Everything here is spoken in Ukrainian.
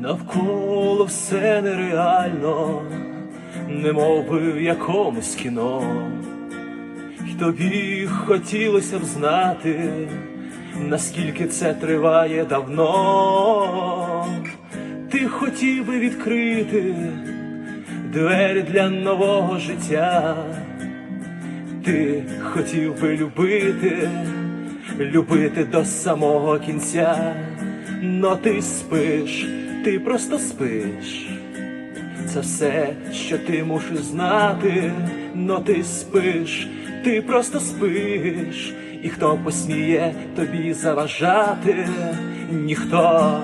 Навколо все нереально, немов би в якомусь кіно. І тобі хотілося б знати, наскільки це триває давно. Ти хотів би відкрити двері для нового життя. Ти хотів би любити, любити до самого кінця, но ти спиш, ти просто спиш. Це все, що ти мусиш знати, но ти спиш, ти просто спиш, і хто посміє тобі заважати, ніхто.